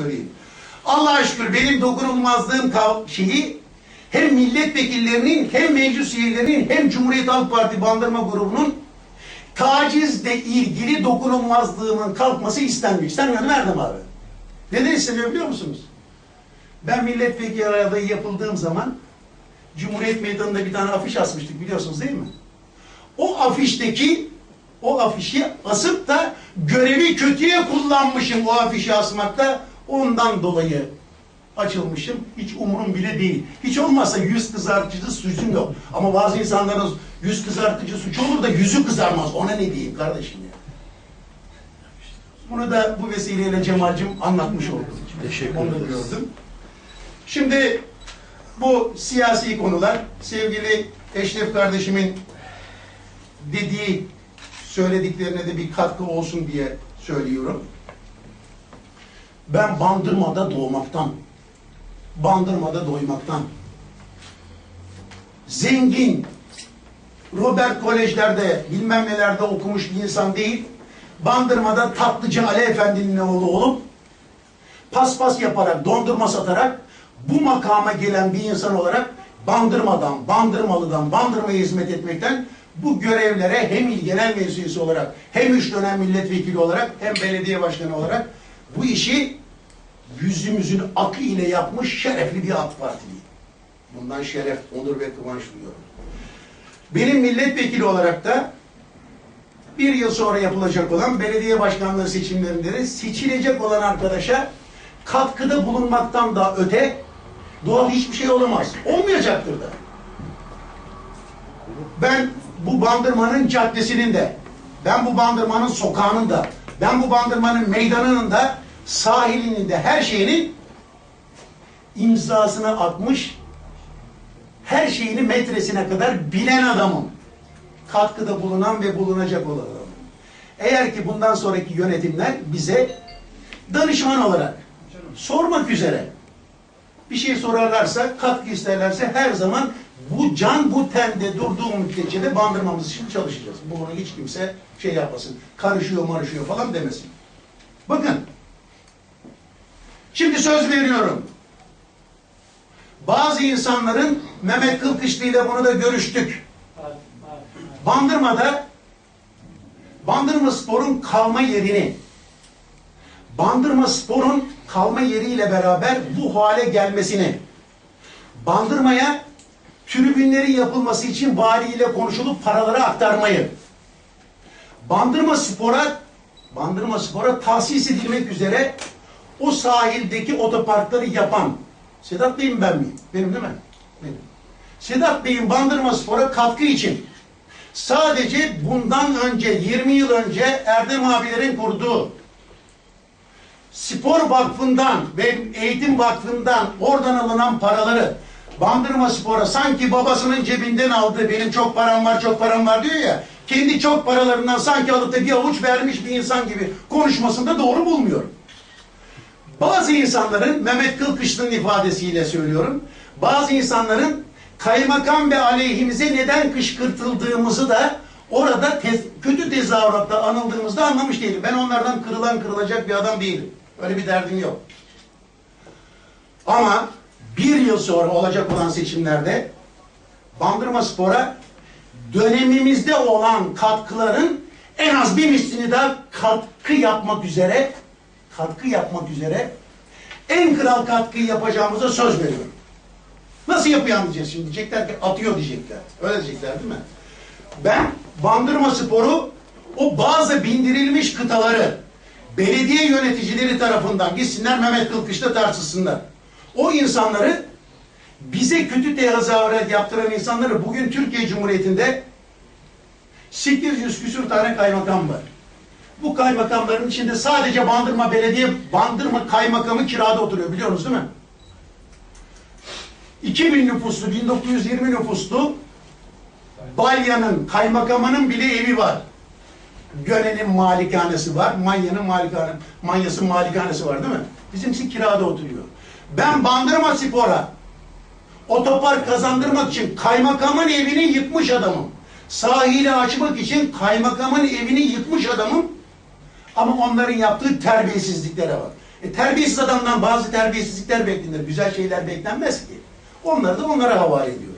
söyleyeyim. Allah'a şükür benim dokunulmazlığım şeyi hem milletvekillerinin hem meclis üyelerinin hem Cumhuriyet Halk Parti Bandırma grubunun tacizle ilgili dokunulmazlığımın kalkması istenmiyor. İstenmiyor değil mi Erdem abi? Neden istemiyor biliyor musunuz? Ben milletvekili adayı yapıldığım zaman Cumhuriyet Meydanı'nda bir tane afiş asmıştık biliyorsunuz değil mi? O afişteki o afişi asıp da görevi kötüye kullanmışım o afişi asmakta. Ondan dolayı açılmışım. Hiç umurum bile değil. Hiç olmazsa yüz kızartıcı suçum yok. Ama bazı insanların yüz kızartıcı suçu olur da yüzü kızarmaz. Ona ne diyeyim kardeşim ya. Bunu da bu vesileyle Cemal'cim anlatmış oldum. Teşekkür Onu ederiz. gördüm. Şimdi bu siyasi konular sevgili Eşref kardeşimin dediği söylediklerine de bir katkı olsun diye söylüyorum. Ben Bandırma'da doğmaktan, Bandırma'da doymaktan, zengin, Robert kolejlerde, bilmem nelerde okumuş bir insan değil, Bandırma'da tatlıcı Ali Efendi'nin oğlu olup, paspas yaparak, dondurma satarak bu makama gelen bir insan olarak Bandırma'dan, Bandırmalı'dan, Bandırma'ya hizmet etmekten bu görevlere hem il genel meclisi olarak hem üç dönem milletvekili olarak hem belediye başkanı olarak bu işi yüzümüzün akı ile yapmış şerefli bir AK Partiliyim. Bundan şeref, onur ve kıvanç duyuyorum. Benim milletvekili olarak da bir yıl sonra yapılacak olan belediye başkanlığı seçimlerinde de seçilecek olan arkadaşa katkıda bulunmaktan da öte doğal hiçbir şey olamaz. Olmayacaktır da. Ben bu bandırmanın caddesinin de, ben bu bandırmanın sokağının da, ben bu bandırmanın meydanının da, sahilinin de her şeyinin imzasını atmış, her şeyini metresine kadar bilen adamım. Katkıda bulunan ve bulunacak olan. Eğer ki bundan sonraki yönetimler bize danışman olarak sormak üzere bir şey sorarlarsa, katkı isterlerse her zaman bu can bu tende durduğu müddetçe de bandırmamız için çalışacağız. Bunu hiç kimse şey yapmasın, karışıyor marışıyor falan demesin. Bakın, şimdi söz veriyorum. Bazı insanların Mehmet Kılkışlı ile bunu da görüştük. Bandırma'da Bandırma Spor'un kalma yerini Bandırma Spor'un kalma yeriyle beraber bu hale gelmesini Bandırma'ya tribünlerin yapılması için valiyle konuşulup paraları aktarmayı Bandırma Spor'a Bandırma Spor'a tahsis edilmek üzere o sahildeki otoparkları yapan Sedat Bey'im ben miyim? Benim değil mi? Benim. Sedat Bey'in Bandırma Spor'a katkı için sadece bundan önce 20 yıl önce Erdem abilerin kurduğu Spor Vakfı'ndan ve Eğitim Vakfı'ndan oradan alınan paraları Bandırma Spor'a sanki babasının cebinden aldığı benim çok param var çok param var diyor ya kendi çok paralarından sanki alıp da bir avuç vermiş bir insan gibi konuşmasında doğru bulmuyorum. Bazı insanların Mehmet Kılkışlı'nın ifadesiyle söylüyorum. Bazı insanların kaymakam ve aleyhimize neden kışkırtıldığımızı da orada tez- kötü tezahüratta anıldığımızda anlamış değilim. Ben onlardan kırılan kırılacak bir adam değilim. Öyle bir derdim yok. Ama bir yıl sonra olacak olan seçimlerde Bandırma Spor'a dönemimizde olan katkıların en az bir mislini daha katkı yapmak üzere katkı yapmak üzere en kral katkıyı yapacağımıza söz veriyorum. Nasıl yapıyor anlayacağız şimdi? Diyecekler ki atıyor diyecekler. Öyle diyecekler değil mi? Ben Bandırma Spor'u o bazı bindirilmiş kıtaları belediye yöneticileri tarafından gitsinler Mehmet Kılkış'ta tartışsınlar. O insanları bize kötü tezahürat yaptıran insanları bugün Türkiye Cumhuriyeti'nde 800 küsür tane kaymakam var. Bu kaymakamların içinde sadece Bandırma Belediye, Bandırma Kaymakamı kirada oturuyor biliyorsunuz değil mi? 2000 nüfuslu, 1920 nüfuslu Balya'nın, kaymakamının bile evi var. Göne'nin malikanesi var, Manya'nın malikane, Manya'sın malikanesi var değil mi? Bizimsi kirada oturuyor. Ben Bandırma Spor'a otopark kazandırmak için kaymakamın evini yıkmış adamım. Sahili açmak için kaymakamın evini yıkmış adamım. Ama onların yaptığı terbiyesizliklere bak. E, terbiyesiz adamdan bazı terbiyesizlikler beklenir. Güzel şeyler beklenmez ki. Onları da onlara havale ediyor.